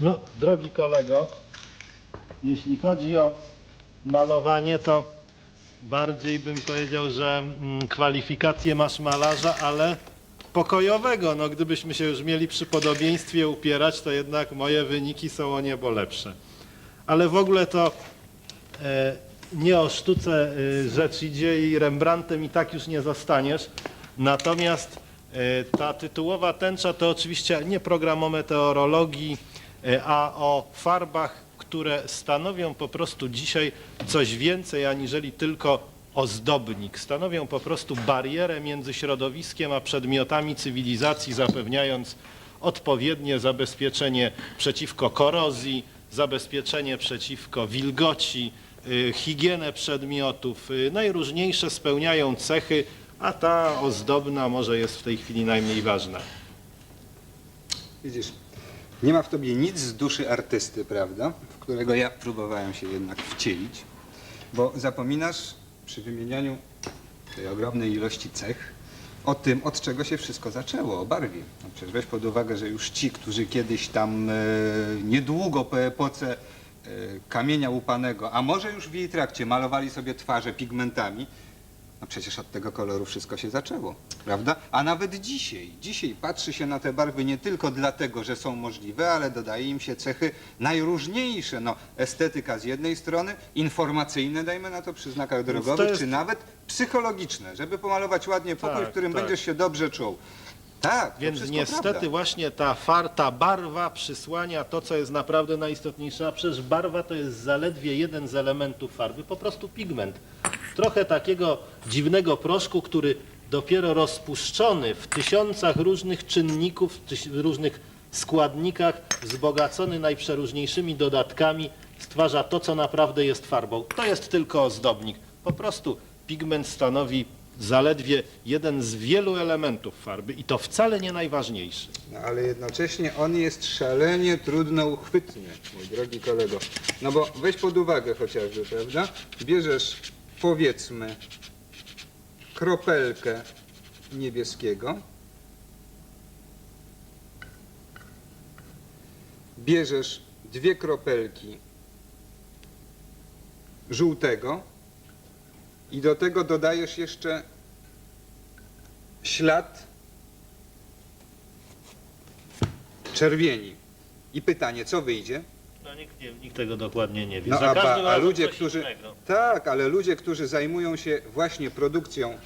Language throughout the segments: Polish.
No, drogi kolego, jeśli chodzi o malowanie, to bardziej bym powiedział, że mm, kwalifikacje masz malarza, ale pokojowego. No, gdybyśmy się już mieli przy podobieństwie upierać, to jednak moje wyniki są o niebo lepsze. Ale w ogóle to e, nie o sztuce e, rzecz idzie i Rembrandtem i tak już nie zostaniesz. Natomiast e, ta tytułowa tęcza to oczywiście nie program o meteorologii, a o farbach, które stanowią po prostu dzisiaj coś więcej aniżeli tylko ozdobnik. Stanowią po prostu barierę między środowiskiem a przedmiotami cywilizacji, zapewniając odpowiednie zabezpieczenie przeciwko korozji, zabezpieczenie przeciwko wilgoci, y, higienę przedmiotów. y, Najróżniejsze spełniają cechy, a ta ozdobna może jest w tej chwili najmniej ważna. Widzisz, nie ma w tobie nic z duszy artysty, prawda? W którego ja próbowałem się jednak wcielić, bo zapominasz przy wymienianiu tej ogromnej ilości cech o tym, od czego się wszystko zaczęło, o barwie. No przecież weź pod uwagę, że już ci, którzy kiedyś tam e, niedługo po epoce e, kamienia łupanego, a może już w jej trakcie malowali sobie twarze pigmentami, no przecież od tego koloru wszystko się zaczęło, prawda? A nawet dzisiaj, dzisiaj patrzy się na te barwy nie tylko dlatego, że są możliwe, ale dodaje im się cechy najróżniejsze. No, estetyka z jednej strony, informacyjne, dajmy na to przy znakach drogowych, jest- czy nawet psychologiczne, żeby pomalować ładnie pokój, Tak, w którym tak. będziesz się dobrze czuł. Tak, to Więc wszystko niestety prawda. właśnie ta farta barwa przysłania to, co jest naprawdę najistotniejsze, a przecież barwa to jest zaledwie jeden z elementów farby, po prostu pigment. Trochę takiego dziwnego proszku, który dopiero rozpuszczony w tysiącach różnych czynników, w różnych składnikach, wzbogacony najprzeróżniejszymi dodatkami, stwarza to, co naprawdę jest farbą. To jest tylko ozdobnik. Po prostu pigment stanowi zaledwie jeden z wielu elementów farby i to wcale nie najważniejszy. No, ale jednocześnie on jest szalenie trudno uchwytny, mój drogi kolego. No bo weź pod uwagę chociażby, prawda? Bierzesz, powiedzmy, kropelkę niebieskiego, bierzesz dwie kropelki żółtego i do tego dodajesz jeszcze ślad czerwieni. I pytanie, co wyjdzie? No, nikt, nie, nikt tego dokładnie nie wie. No Za a, ba, a razem ludzie, coś którzy. innego. Tak, ale ludzie, którzy zajmują się właśnie produkcją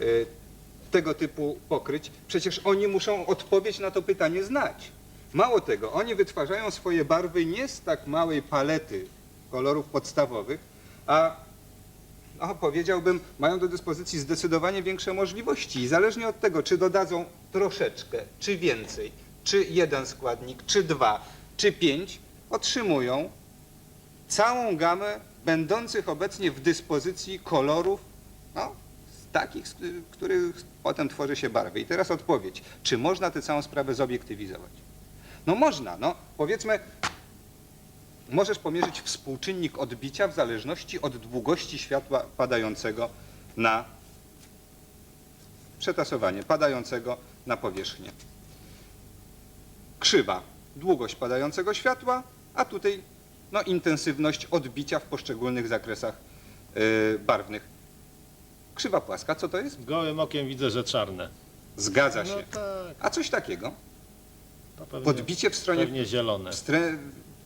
y, tego typu pokryć, przecież oni muszą odpowiedź na to pytanie znać. Mało tego, oni wytwarzają swoje barwy nie z tak małej palety kolorów podstawowych, a no, powiedziałbym, mają do dyspozycji zdecydowanie większe możliwości. I zależnie od tego, czy dodadzą troszeczkę, czy więcej, czy jeden składnik, czy dwa, czy pięć, otrzymują całą gamę będących obecnie w dyspozycji kolorów, no, takich, z których potem tworzy się barwy. I teraz odpowiedź, czy można tę całą sprawę zobiektywizować? No można, no powiedzmy, możesz pomierzyć współczynnik odbicia w zależności od długości światła padającego na przetasowanie, padającego na powierzchnię. Krzywa, długość padającego światła, a tutaj no, intensywność odbicia w poszczególnych zakresach yy, barwnych. Krzywa płaska, co to jest? Gołym okiem widzę, że czarne. Zgadza No się. tak, A coś takiego? to pewnie, Podbicie w stronie pewnie zielone. w, stre,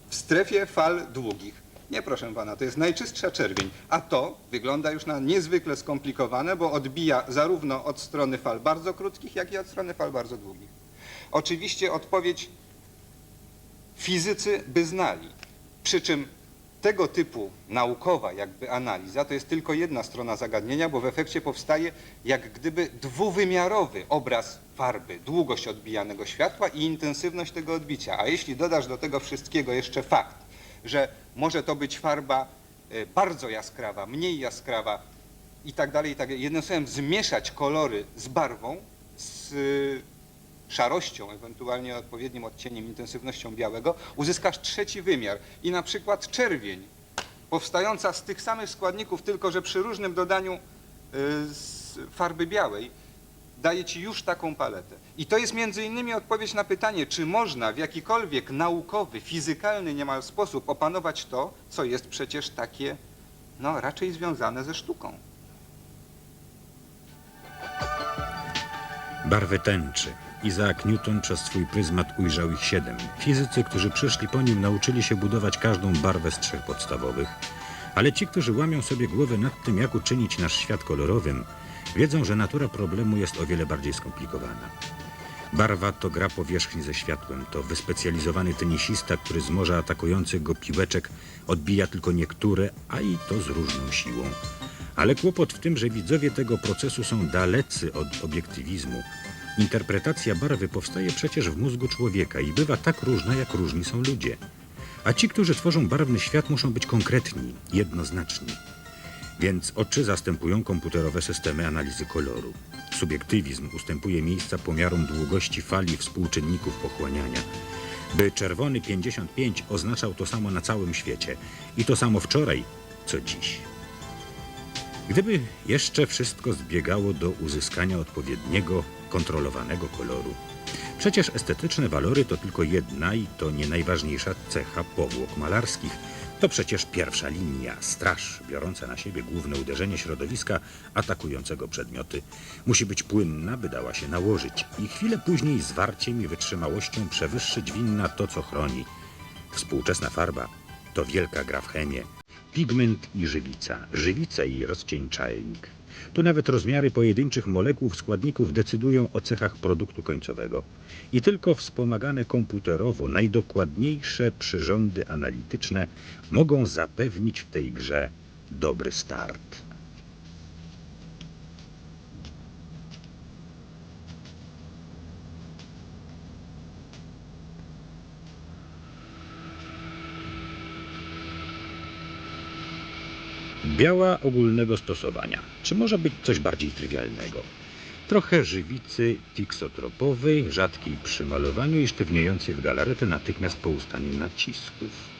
w strefie fal długich. Nie, proszę pana, to jest najczystsza czerwień. A to wygląda już na niezwykle skomplikowane, bo odbija zarówno od strony fal bardzo krótkich, jak i od strony fal bardzo długich. Oczywiście odpowiedź fizycy by znali. Przy czym tego typu naukowa jakby analiza to jest tylko jedna strona zagadnienia, bo w efekcie powstaje jak gdyby dwuwymiarowy obraz farby, długość odbijanego światła i intensywność tego odbicia. A jeśli dodasz do tego wszystkiego jeszcze fakt, że może to być farba e, bardzo jaskrawa, mniej jaskrawa i tak dalej, i tak dalej. Jednym słowem zmieszać kolory z barwą, z szarością, ewentualnie odpowiednim odcieniem, intensywnością białego, uzyskasz trzeci wymiar. I na przykład czerwień, powstająca z tych samych składników, tylko że przy różnym dodaniu y, farby białej, daje ci już taką paletę. I to jest między innymi odpowiedź na pytanie, czy można w jakikolwiek naukowy, fizykalny niemal sposób opanować to, co jest przecież takie, no raczej związane ze sztuką. Barwy tęczy. Isaac Newton przez swój pryzmat ujrzał ich siedem. Fizycy, którzy przyszli po nim, nauczyli się budować każdą barwę z trzech podstawowych. Ale ci, którzy łamią sobie głowę nad tym, jak uczynić nasz świat kolorowym, wiedzą, że natura problemu jest o wiele bardziej skomplikowana. Barwa to gra powierzchni ze światłem. To wyspecjalizowany tenisista, który z morza atakujących go piłeczek odbija tylko niektóre, a i to z różną siłą. Ale kłopot w tym, że widzowie tego procesu są dalecy od obiektywizmu. Interpretacja barwy powstaje przecież w mózgu człowieka i bywa tak różna, jak różni są ludzie. A ci, którzy tworzą barwny świat, muszą być konkretni, jednoznaczni. Więc oczy zastępują komputerowe systemy analizy koloru. Subiektywizm ustępuje miejsca pomiarom długości fali współczynników pochłaniania. By czerwony 55 oznaczał to samo na całym świecie i to samo wczoraj, co dziś. Gdyby jeszcze wszystko zbiegało do uzyskania odpowiedniego, kontrolowanego koloru. Przecież estetyczne walory to tylko jedna i to nie najważniejsza cecha powłok malarskich. To przecież pierwsza linia, straż, biorąca na siebie główne uderzenie środowiska atakującego przedmioty. Musi być płynna, by dała się nałożyć i chwilę później zwarciem i wytrzymałością przewyższyć winna to, co chroni. Współczesna farba to wielka gra w chemię. Pigment i żywica, żywica i rozcieńczalnik. Tu nawet rozmiary pojedynczych molekuł składników decydują o cechach produktu końcowego. I tylko wspomagane komputerowo najdokładniejsze przyrządy analityczne mogą zapewnić w tej grze dobry start. Biała ogólnego stosowania. Czy może być coś bardziej trywialnego? Trochę żywicy fiksotropowej, rzadkiej przy malowaniu i sztywniejącej w galaretę natychmiast po ustaniu nacisków.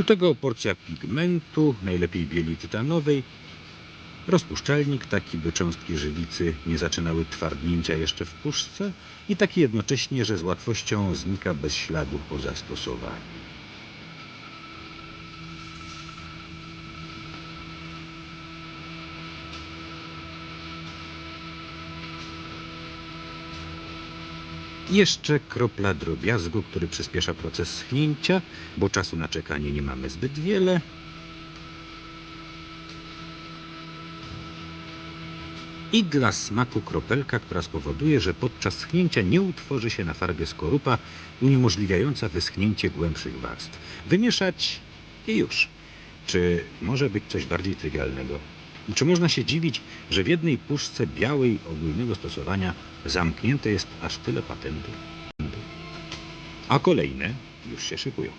Do tego porcja pigmentu, najlepiej bieli tytanowej, rozpuszczalnik taki, by cząstki żywicy nie zaczynały twardnięcia jeszcze w puszce i taki jednocześnie, że z łatwością znika bez śladu po zastosowaniu. Jeszcze kropla drobiazgu, który przyspiesza proces schnięcia, bo czasu na czekanie nie mamy zbyt wiele. I dla smaku kropelka, która spowoduje, że podczas schnięcia nie utworzy się na farbie skorupa uniemożliwiająca wyschnięcie głębszych warstw. Wymieszać i już. Czy może być coś bardziej trywialnego? Czy można się dziwić, że w jednej puszce białej ogólnego stosowania zamknięte jest aż tyle patentów? A kolejne już się szykują.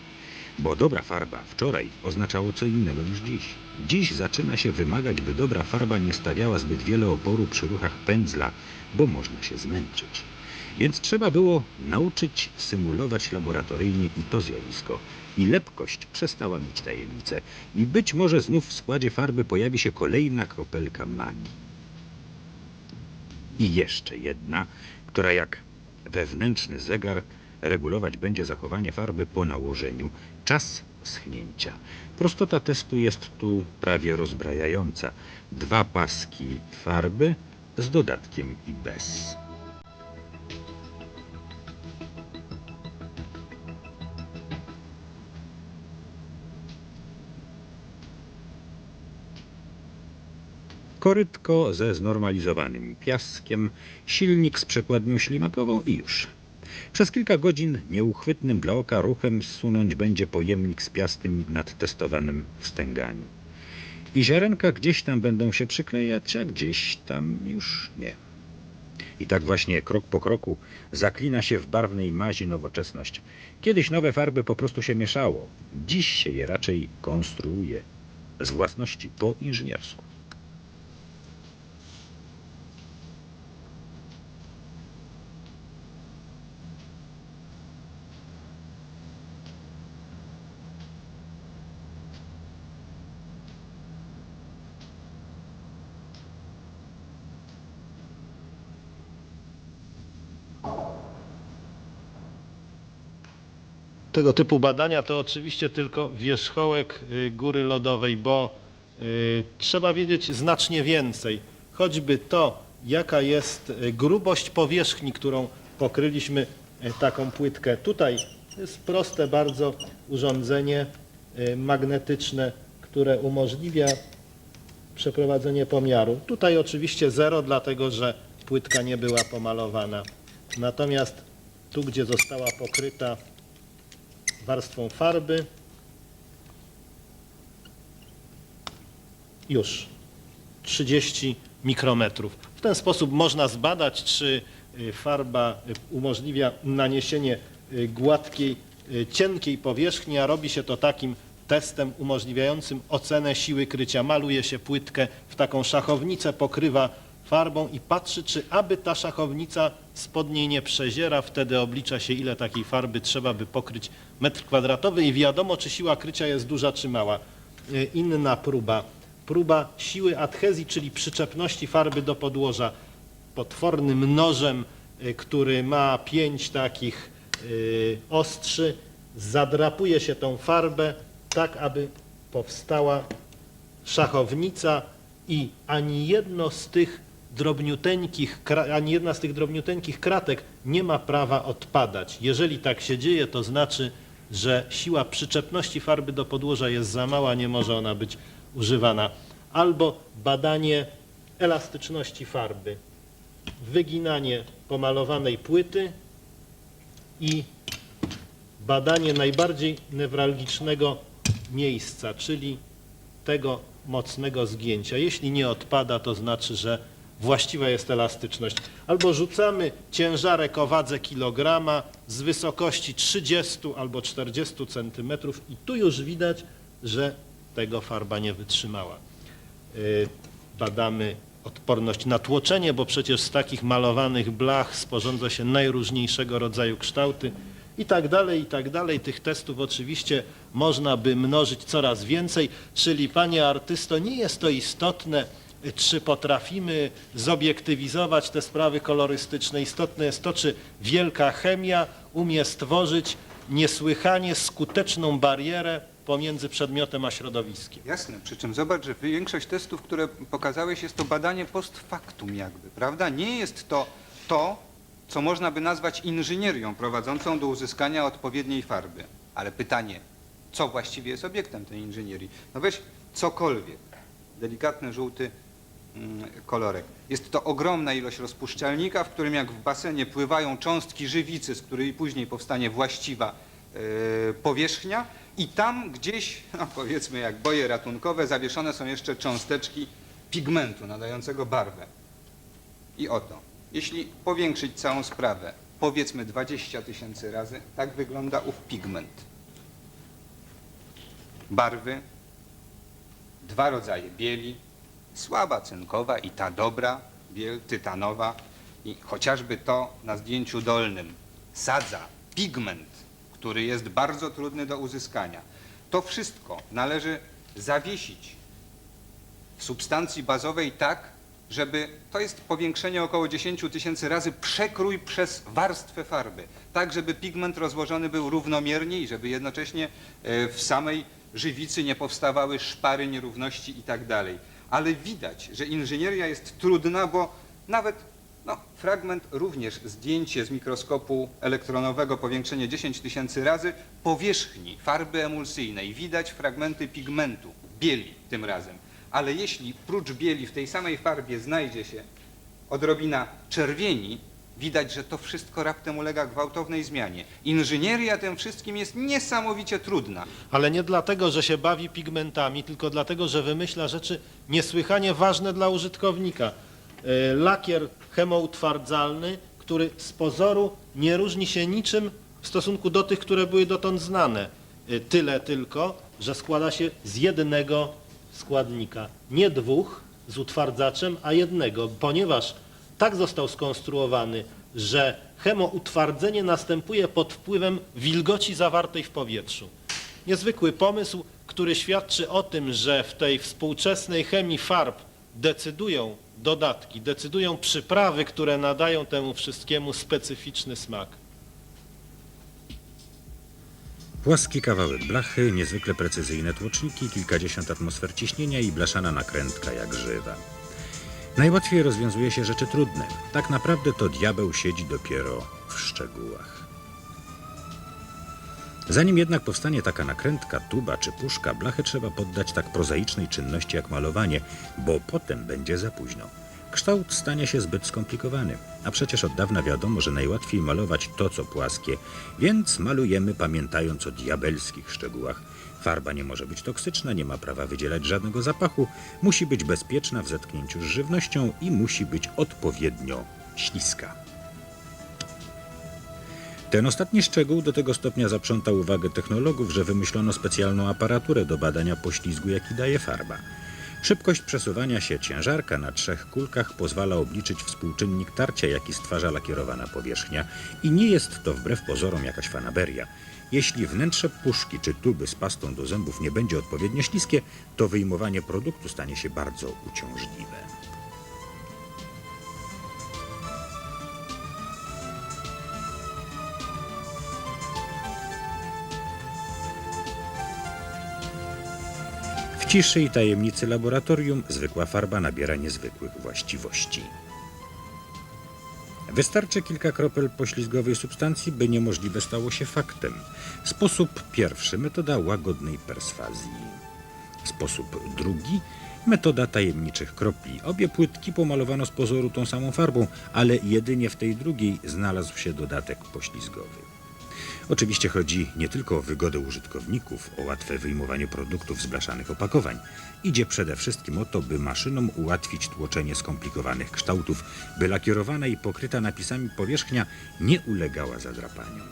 Bo dobra farba wczoraj oznaczało co innego niż dziś. Dziś zaczyna się wymagać, by dobra farba nie stawiała zbyt wiele oporu przy ruchach pędzla, bo można się zmęczyć. Więc trzeba było nauczyć symulować laboratoryjnie to zjawisko. I lepkość przestała mieć tajemnicę. I być może znów w składzie farby pojawi się kolejna kropelka magii. I jeszcze jedna, która jak wewnętrzny zegar regulować będzie zachowanie farby po nałożeniu. Czas schnięcia. Prostota testu jest tu prawie rozbrajająca. Dwa paski farby z dodatkiem i bez. Korytko ze znormalizowanym piaskiem, silnik z przekładnią ślimakową i już. Przez kilka godzin nieuchwytnym dla oka ruchem zsunąć będzie pojemnik z piastem nad testowanym wstęganiu. I ziarenka gdzieś tam będą się przyklejać, a gdzieś tam już nie. I tak właśnie krok po kroku zaklina się w barwnej mazi nowoczesność. Kiedyś nowe farby po prostu się mieszało. Dziś się je raczej konstruuje z własności po inżyniersku. Tego typu badania to oczywiście tylko wierzchołek y, góry lodowej, bo y, trzeba wiedzieć znacznie więcej. Choćby to, jaka jest y, grubość powierzchni, którą pokryliśmy taką płytkę. Tutaj jest proste bardzo urządzenie magnetyczne, które umożliwia przeprowadzenie pomiaru. Tutaj oczywiście zero, dlatego że płytka nie była pomalowana. Natomiast tu, gdzie została pokryta warstwą farby, już 30 mikrometrów. W ten sposób można zbadać, czy y, farba y, umożliwia naniesienie y, gładkiej, cienkiej powierzchni, a robi się to takim testem umożliwiającym ocenę siły krycia. Maluje się płytkę w taką szachownicę, pokrywa farbą i patrzy, czy aby ta szachownica spod niej nie przeziera. Wtedy oblicza się, ile takiej farby trzeba, by pokryć metr kwadratowy i wiadomo, czy siła krycia jest duża, czy mała. Y, Inna próba. Próba siły adhezji, czyli przyczepności farby do podłoża potwornym nożem, y, który ma pięć takich y, ostrzy, zadrapuje się tą farbę tak, aby powstała szachownica i ani jedno z tych drobniuteńkich, ani jedna z tych drobniuteńkich kratek nie ma prawa odpadać. Jeżeli tak się dzieje, to znaczy, że siła przyczepności farby do podłoża jest za mała, nie może ona być używana. Albo badanie elastyczności farby, wyginanie pomalowanej płyty i badanie najbardziej newralgicznego miejsca, czyli tego mocnego zgięcia. Jeśli nie odpada, to znaczy, że właściwa jest elastyczność. Albo rzucamy ciężarek o wadze kilograma z wysokości 30 albo 40 centymetrów i tu już widać, że tego farba nie wytrzymała. Y, Badamy odporność na tłoczenie, bo przecież z takich malowanych blach sporządza się najróżniejszego rodzaju kształty i tak dalej, i tak dalej. Tych testów oczywiście można by mnożyć coraz więcej, czyli panie artysto, nie jest to istotne, czy potrafimy zobiektywizować te sprawy kolorystyczne. Istotne jest to, czy wielka chemia umie stworzyć niesłychanie skuteczną barierę pomiędzy przedmiotem a środowiskiem. Jasne, przy czym zobacz, że większość testów, które pokazałeś, jest to badanie post factum jakby, prawda? Nie jest to to, co można by nazwać inżynierią prowadzącą do uzyskania odpowiedniej farby. Ale pytanie, co właściwie jest obiektem tej inżynierii? No weź cokolwiek, delikatny żółty kolorek. Jest to ogromna ilość rozpuszczalnika, w którym jak w basenie pływają cząstki żywicy, z której później powstanie właściwa e, powierzchnia i tam gdzieś, no powiedzmy jak boje ratunkowe, zawieszone są jeszcze cząsteczki pigmentu nadającego barwę. I oto, jeśli powiększyć całą sprawę, powiedzmy 20 tysięcy razy, tak wygląda ów pigment. Barwy, dwa rodzaje bieli, słaba cynkowa i ta dobra, biel tytanowa i chociażby to na zdjęciu dolnym, sadza, pigment, który jest bardzo trudny do uzyskania. To wszystko należy zawiesić w substancji bazowej tak, żeby, to jest powiększenie około 10 tysięcy razy, przekrój przez warstwę farby, tak żeby pigment rozłożony był równomiernie i żeby jednocześnie e, w samej żywicy nie powstawały szpary, nierówności i tak dalej. Ale widać, że inżynieria jest trudna, bo nawet no, fragment również zdjęcie z mikroskopu elektronowego, powiększenie 10 tysięcy razy powierzchni farby emulsyjnej. Widać fragmenty pigmentu, bieli tym razem. Ale jeśli prócz bieli w tej samej farbie znajdzie się odrobina czerwieni, widać, że to wszystko raptem ulega gwałtownej zmianie. Inżynieria tym wszystkim jest niesamowicie trudna. Ale nie dlatego, że się bawi pigmentami, tylko dlatego, że wymyśla rzeczy niesłychanie ważne dla użytkownika. E, Lakier chemoutwardzalny, który z pozoru nie różni się niczym w stosunku do tych, które były dotąd znane. E, Tyle tylko, że składa się z jednego składnika. Nie dwóch z utwardzaczem, a jednego, ponieważ tak został skonstruowany, że chemoutwardzenie następuje pod wpływem wilgoci zawartej w powietrzu. Niezwykły pomysł, który świadczy o tym, że w tej współczesnej chemii farb decydują dodatki, decydują przyprawy, które nadają temu wszystkiemu specyficzny smak. Płaski kawałek blachy, niezwykle precyzyjne tłoczniki, kilkadziesiąt atmosfer ciśnienia i blaszana nakrętka jak żywa. Najłatwiej rozwiązuje się rzeczy trudne. Tak naprawdę to diabeł siedzi dopiero w szczegółach. Zanim jednak powstanie taka nakrętka, tuba czy puszka, blachę trzeba poddać tak prozaicznej czynności jak malowanie, bo potem będzie za późno. Kształt stanie się zbyt skomplikowany, a przecież od dawna wiadomo, że najłatwiej malować to, co płaskie, więc malujemy pamiętając o diabelskich szczegółach. Farba nie może być toksyczna, nie ma prawa wydzielać żadnego zapachu, musi być bezpieczna w zetknięciu z żywnością i musi być odpowiednio śliska. Ten ostatni szczegół do tego stopnia zaprzątał uwagę technologów, że wymyślono specjalną aparaturę do badania poślizgu, jaki daje farba. Szybkość przesuwania się ciężarka na trzech kulkach pozwala obliczyć współczynnik tarcia, jaki stwarza lakierowana powierzchnia i nie jest to wbrew pozorom jakaś fanaberia. Jeśli wnętrze puszki czy tuby z pastą do zębów nie będzie odpowiednio śliskie, to wyjmowanie produktu stanie się bardzo uciążliwe. W ciszy i tajemnicy laboratorium zwykła farba nabiera niezwykłych właściwości. Wystarczy kilka kropel poślizgowej substancji, by niemożliwe stało się faktem. Sposób pierwszy metoda łagodnej perswazji. Sposób drugi metoda tajemniczych kropli. Obie płytki pomalowano z pozoru tą samą farbą, ale jedynie w tej drugiej znalazł się dodatek poślizgowy. Oczywiście chodzi nie tylko o wygodę użytkowników, o łatwe wyjmowanie produktów z blaszanych opakowań. Idzie przede wszystkim o to, by maszynom ułatwić tłoczenie skomplikowanych kształtów, by lakierowana i pokryta napisami powierzchnia nie ulegała zadrapaniom.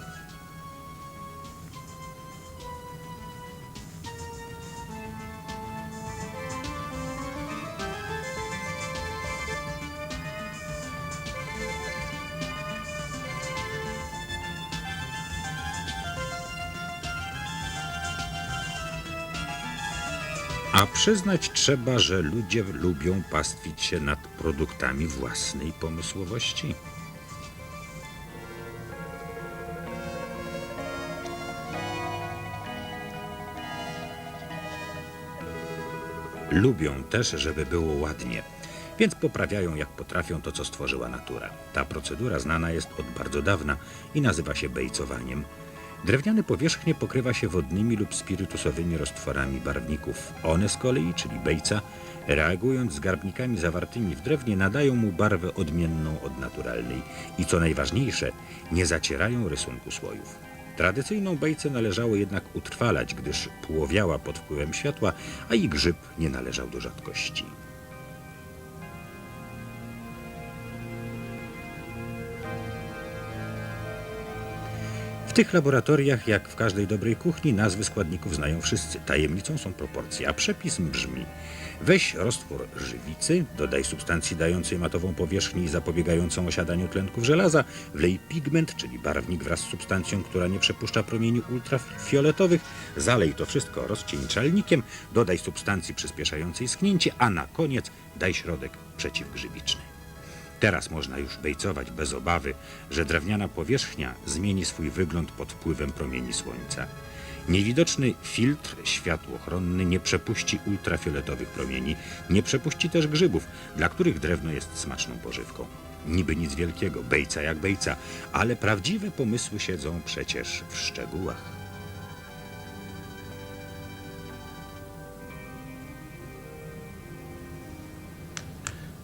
Przyznać trzeba, że ludzie lubią pastwić się nad produktami własnej pomysłowości. Lubią też, żeby było ładnie, więc poprawiają jak potrafią to, co stworzyła natura. Ta procedura znana jest od bardzo dawna i nazywa się bejcowaniem. Drewniane powierzchnie pokrywa się wodnymi lub spirytusowymi roztworami barwników. One z kolei, czyli bejca, reagując z garbnikami zawartymi w drewnie, nadają mu barwę odmienną od naturalnej i co najważniejsze, nie zacierają rysunku słojów. Tradycyjną bejcę należało jednak utrwalać, gdyż płowiała pod wpływem światła, a i grzyb nie należał do rzadkości. Tych laboratoriach, jak w każdej dobrej kuchni, nazwy składników znają wszyscy. Tajemnicą są proporcje, a przepis brzmi: weź roztwór żywicy, dodaj substancji dającej matową powierzchnię i zapobiegającą osiadaniu tlenków żelaza, wlej pigment, czyli barwnik wraz z substancją, która nie przepuszcza promieni ultrafioletowych, zalej to wszystko rozcieńczalnikiem, dodaj substancji przyspieszającej schnięcie, a na koniec daj środek przeciwgrzybiczny. Teraz można już bejcować bez obawy, że drewniana powierzchnia zmieni swój wygląd pod wpływem promieni słońca. Niewidoczny filtr światłochronny nie przepuści ultrafioletowych promieni, nie przepuści też grzybów, dla których drewno jest smaczną pożywką. Niby nic wielkiego, bejca jak bejca, ale prawdziwe pomysły siedzą przecież w szczegółach.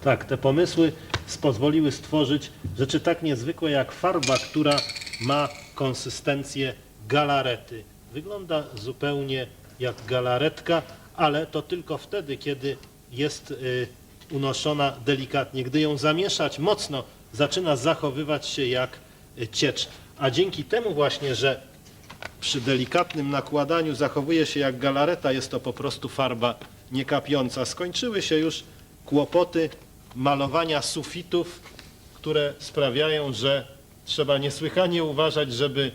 Tak, te pomysły pozwoliły stworzyć rzeczy tak niezwykłe jak farba, która ma konsystencję galarety. Wygląda zupełnie jak galaretka, ale to tylko wtedy, kiedy jest y, unoszona delikatnie. Gdy ją zamieszać mocno, zaczyna zachowywać się jak y, ciecz. A dzięki temu właśnie, że przy delikatnym nakładaniu zachowuje się jak galareta, jest to po prostu farba niekapiąca. Skończyły się już kłopoty malowania sufitów, które sprawiają, że trzeba niesłychanie uważać, żeby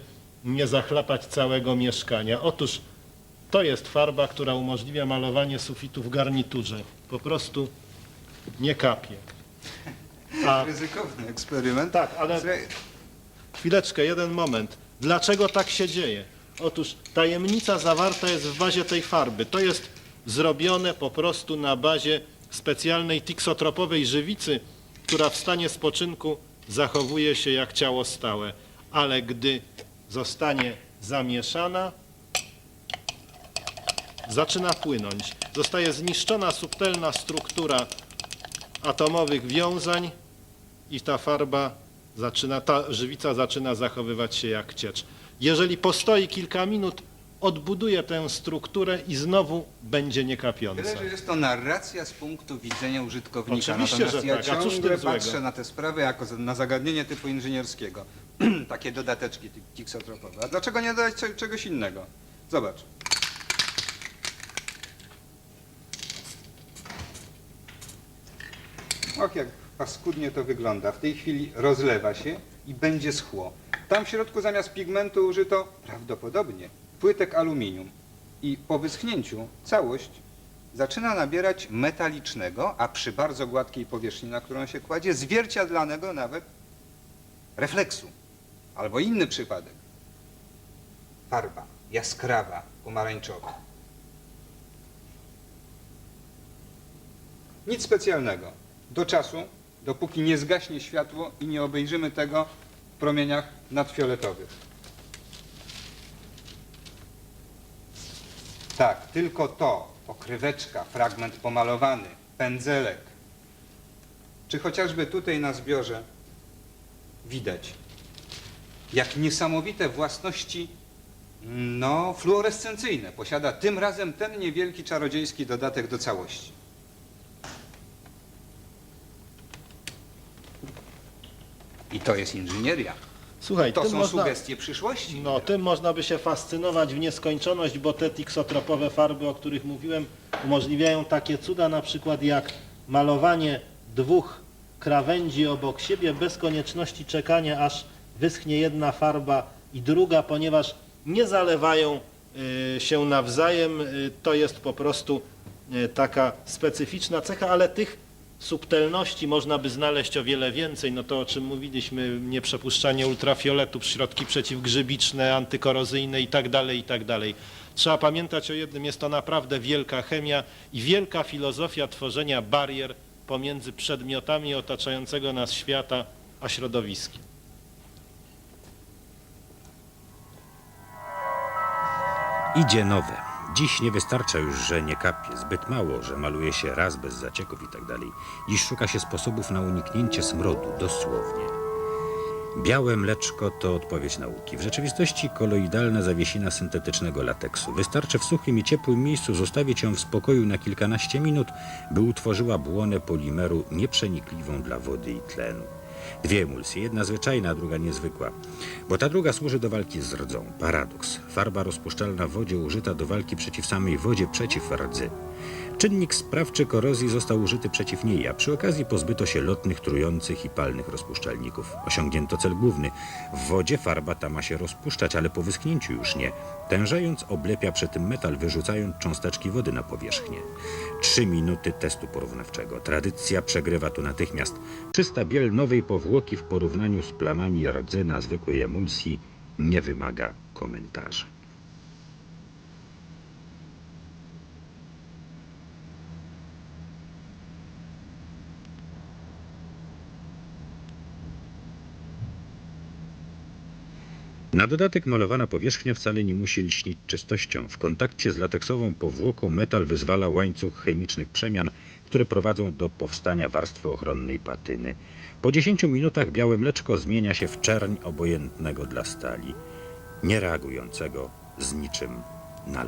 nie zachlapać całego mieszkania. Otóż to jest farba, która umożliwia malowanie sufitu w garniturze. Po prostu nie kapie. A Ryzykowny eksperyment. tak, ale chwileczkę, jeden moment. Dlaczego tak się dzieje? Otóż tajemnica zawarta jest w bazie tej farby. To jest zrobione po prostu na bazie specjalnej tiksotropowej żywicy, która w stanie spoczynku zachowuje się jak ciało stałe, ale gdy zostanie zamieszana, zaczyna płynąć. Zostaje zniszczona subtelna struktura atomowych wiązań i ta farba zaczyna, ta żywica zaczyna zachowywać się jak ciecz. Jeżeli postoi kilka minut, odbuduje tę strukturę i znowu będzie niekapiąca. Tyle, że jest to narracja z punktu widzenia użytkownika. Oczywiście, Natomiast że ja tak. A cóż w ciągle tym złego? patrzę na te sprawy jako na zagadnienie typu inżynierskiego. Takie dodateczki tiksotropowe. A dlaczego nie dodać cze- czegoś innego? Zobacz. Och, jak paskudnie to wygląda. W tej chwili rozlewa się i będzie schło. Tam w środku zamiast pigmentu użyto prawdopodobnie płytek aluminium. I po wyschnięciu całość zaczyna nabierać metalicznego, a przy bardzo gładkiej powierzchni, na którą się kładzie, zwierciadlanego nawet refleksu. Albo inny przypadek. Farba jaskrawa, pomarańczowa. Nic specjalnego. Do czasu, dopóki nie zgaśnie światło i nie obejrzymy tego w promieniach nadfioletowych. Tak, tylko to, pokryweczka, fragment pomalowany, pędzelek. Czy chociażby tutaj na zbiorze widać, jak niesamowite własności no, fluorescencyjne posiada tym razem ten niewielki czarodziejski dodatek do całości. I to jest inżynieria. Słuchaj, To tym są można, sugestie przyszłości. no, tym można by się fascynować w nieskończoność, bo te tiksotropowe farby, o których mówiłem, umożliwiają takie cuda, na przykład jak malowanie dwóch krawędzi obok siebie bez konieczności czekania, aż wyschnie jedna farba i druga, ponieważ nie zalewają y, się nawzajem. Y, To jest po prostu y, taka specyficzna cecha, ale tych subtelności można by znaleźć o wiele więcej. No to o czym mówiliśmy, nieprzepuszczanie ultrafioletu, środki przeciwgrzybiczne, antykorozyjne i tak dalej, i tak dalej. Trzeba pamiętać o jednym, jest to naprawdę wielka chemia i wielka filozofia tworzenia barier pomiędzy przedmiotami otaczającego nas świata a środowiskiem. Idzie nowe. Dziś nie wystarcza już, że nie kapie, zbyt mało, że maluje się raz bez zacieków i tak. Dziś szuka się sposobów na uniknięcie smrodu, dosłownie. Białe mleczko to odpowiedź nauki. W rzeczywistości koloidalna zawiesina syntetycznego lateksu. Wystarczy w suchym i ciepłym miejscu zostawić ją w spokoju na kilkanaście minut, by utworzyła błonę polimeru nieprzenikliwą dla wody i tlenu. Dwie emulsje, jedna zwyczajna, a druga niezwykła. Bo ta druga służy do walki z rdzą. Paradoks. Farba rozpuszczalna w wodzie użyta do walki przeciw samej wodzie, przeciw rdzy. Czynnik sprawczy korozji został użyty przeciw niej, a przy okazji pozbyto się lotnych, trujących i palnych rozpuszczalników. Osiągnięto cel główny. W wodzie farba ta ma się rozpuszczać, ale po wyschnięciu już nie. Tężejąc oblepia przy tym metal, wyrzucając cząsteczki wody na powierzchnię. Trzy minuty testu porównawczego. Tradycja przegrywa tu natychmiast. Czysta biel nowej powłoki w porównaniu z plamami rdzy na zwykłej emulsji nie wymaga komentarzy. Na dodatek malowana powierzchnia wcale nie musi lśnić czystością. W kontakcie z lateksową powłoką metal wyzwala łańcuch chemicznych przemian, które prowadzą do powstania warstwy ochronnej patyny. Po 10 minutach białe mleczko zmienia się w czerń obojętnego dla stali, nie reagującego z niczym na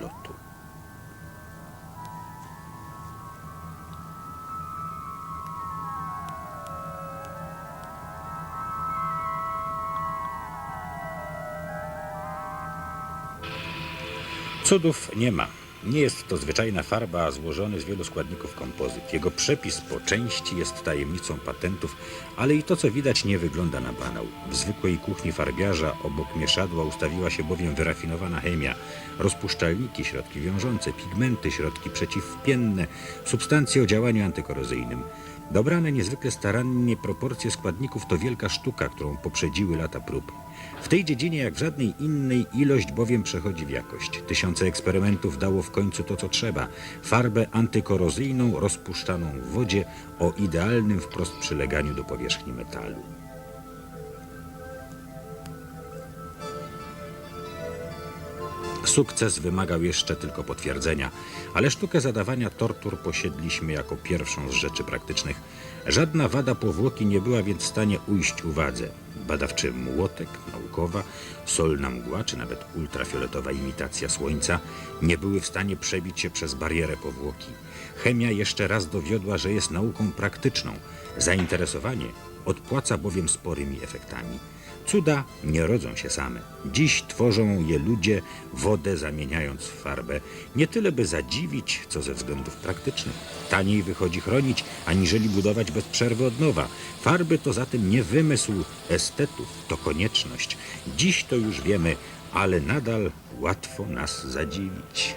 Cudów nie ma. Nie jest to zwyczajna farba, złożony z wielu składników kompozyt. Jego przepis po części jest tajemnicą patentów, ale i to, co widać, nie wygląda na banał. W zwykłej kuchni farbiarza obok mieszadła ustawiła się bowiem wyrafinowana chemia. Rozpuszczalniki, środki wiążące, pigmenty, środki przeciwpienne, substancje o działaniu antykorozyjnym. Dobrane niezwykle starannie proporcje składników to wielka sztuka, którą poprzedziły lata prób. W tej dziedzinie, jak w żadnej innej, ilość bowiem przechodzi w jakość. Tysiące eksperymentów dało w końcu to, co trzeba. Farbę antykorozyjną rozpuszczaną w wodzie o idealnym wprost przyleganiu do powierzchni metalu. Sukces wymagał jeszcze tylko potwierdzenia, ale sztukę zadawania tortur posiedliśmy jako pierwszą z rzeczy praktycznych. Żadna wada powłoki nie była więc w stanie ujść uwadze. Badawczy młotek, naukowa, solna mgła czy nawet ultrafioletowa imitacja słońca nie były w stanie przebić się przez barierę powłoki. Chemia jeszcze raz dowiodła, że jest nauką praktyczną. Zainteresowanie odpłaca bowiem sporymi efektami. Cuda nie rodzą się same. Dziś tworzą je ludzie, wodę zamieniając w farbę. Nie tyle by zadziwić, co ze względów praktycznych. Taniej wychodzi chronić, aniżeli budować bez przerwy od nowa. Farby to zatem nie wymysł estetów, to konieczność. Dziś to już wiemy, ale nadal łatwo nas zadziwić.